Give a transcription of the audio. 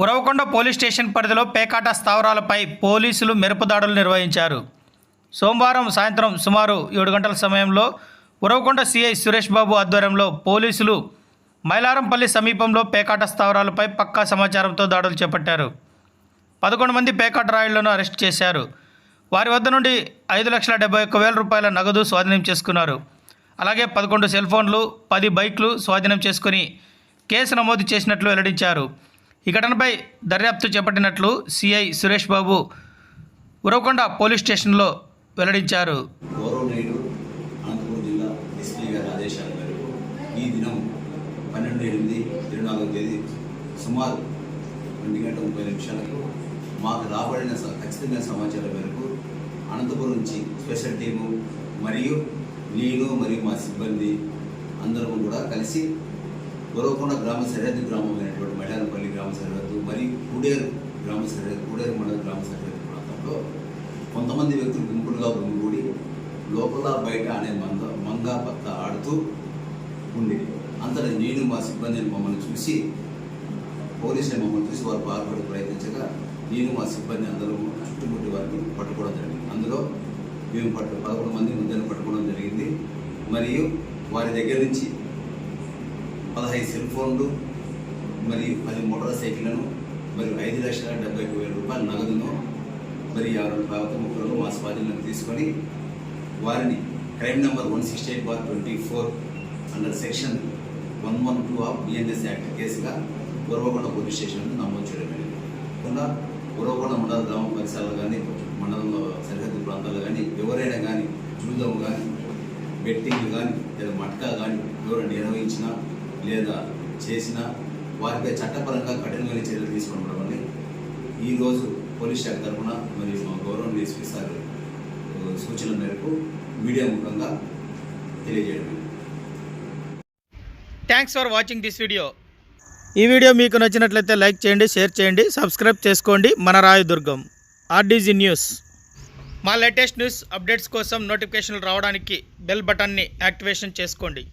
Uravakonda police station పరిధిలో పేకాట స్థావరాలపై పోలీసులు మెరుపుదాడులు నిర్వహించారు. సోమవారం సాయంత్రం సుమారు ఏడు గంటల సమయంలో ఉరవకొండ సిఐ సురేష్ బాబు ఆధ్వర్యంలో పోలీసులు మైలారంపల్లి సమీపంలో పేకాట స్థావరాలపై పక్కా సమాచారంతో దాడులు చేపట్టారు. పదకొండు మంది పేకాట రాయుళ్ళను అరెస్ట్ చేశారు. వారి వద్ద నుండి ఐదు లక్షల డెబ్బై ఒక్క వేల రూపాయల నగదు స్వాధీనం చేసుకున్నారు. అలాగే పదకొండు సెల్ ఫోన్లు పది బైక్లు స్వాధీనం చేసుకుని కేసు నమోదు చేసినట్లు వెల్లడించారు. ఈ ఘటనపై దర్యాప్తు చేపట్టినట్లు సిఐ సురేష్ బాబు ఉరవకొండ పోలీస్ స్టేషన్లో వెల్లడించారు. జిల్లా ఎస్పీ గారి ఈ దినం పన్నెండు ఎనిమిది ఇరవై నాలుగవ తేదీ సుమారు రెండు గంటల ముప్పై నిమిషాలకు మాకు రాబడిన స- ఖచ్చితమైన సమాచారం మేరకు అనంతపురం నుంచి స్పెషల్ టీము మరియు నేను మరియు మా సిబ్బంది అందరం కూడా కలిసి గొరవకొండ గ్రామ సరిహద్దు గ్రామమైనటువంటి మైలానపల్లి మరియు గ్రామ సరిహద్దు కూడేరు మండల గ్రామ సరిహద్దు ప్రాంతంలో కొంతమంది వ్యక్తులు గుంపులుగా గుమిగూడి లోపల బయట అనే మంద మంగా పత్త ఆడుతూ ఉండి అంతటా నేను మా సిబ్బందిని మమ్మల్ని చూసి పోలీసులు మమ్మల్ని చూసి వారు పాల్పడి ప్రయత్నించగా నేను మా సిబ్బంది అందరూ చుట్టుముట్టి వారిని పట్టుకోవడం జరిగింది. అందులో మేము పట్టు పదకొండు మంది ముద్దను పట్టుకోవడం జరిగింది. మరియు వారి దగ్గర నుంచి పదహైదు సెల్ ఫోన్లు మరియు పది మోటార్ సైకిళ్ళను మరియు ఐదు లక్షల డెబ్బై ఐదు వేల రూపాయల నగదును మరి ఆరు పాత ముక్కలను మా స్వాధీనంలోకి తీసుకొని వారిని crime number one sixty eight bar twenty four under section one one two of BNS act కేసుగా Purvakonda police station నమోదు చేయడం జరిగింది. కాకుండా ఉరవకొండ మండల గ్రామ పరిసరాలు కానీ మండలంలో సరిహద్దు ప్రాంతాల్లో కానీ ఎవరైనా కానీ జూదం కానీ బెట్టింగ్ కానీ లేదా మట్కా కానీ ఎవరైనా నిర్వహించినా లేదా చేసినా వారిపై చట్టపరంగా కఠినమైన చర్యలు తీసుకోవడం ఈరోజు పోలీస్ శాఖ తరఫున మరియు మా గౌరవ ఎస్పీ సార్ సూచన మేరకు మీడియా ముఖంగా తెలియజేయడం. Thanks for watching this video ఈ వీడియో మీకు నచ్చినట్లయితే లైక్ చేయండి షేర్ చేయండి సబ్స్క్రైబ్ చేసుకోండి. మన రాయదుర్గం ఆర్డీజీ న్యూస్. మా లేటెస్ట్ న్యూస్ అప్డేట్స్ కోసం నోటిఫికేషన్లు రావడానికి బెల్ బటన్ని యాక్టివేషన్ చేసుకోండి.